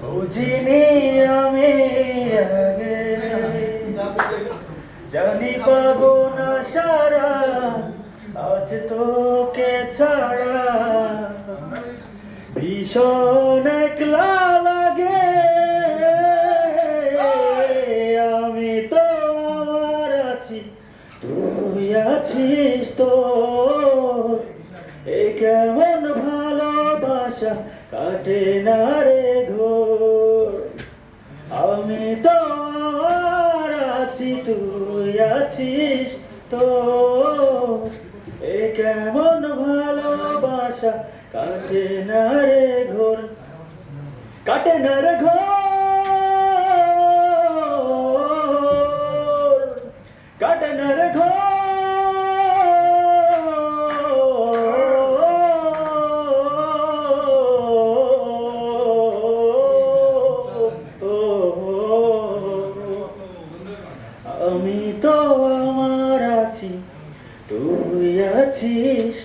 বুঝিনি আমি আগে। জানি পাবো না সারা আজ তোকে ছাড়া। ভীষণ একলা লাগে। আমি তো আমার আছি, তুই আছিস তো। এ কেমন ভালোবাসা কাটে না রে ঘোর। আমি তো আছি, তুই আছিস তো। এ কেমন ভালোবাসা কাটে না রে ঘোর। কাটে না রে ঘোর। আমি তো আমার আছি তুই আছিস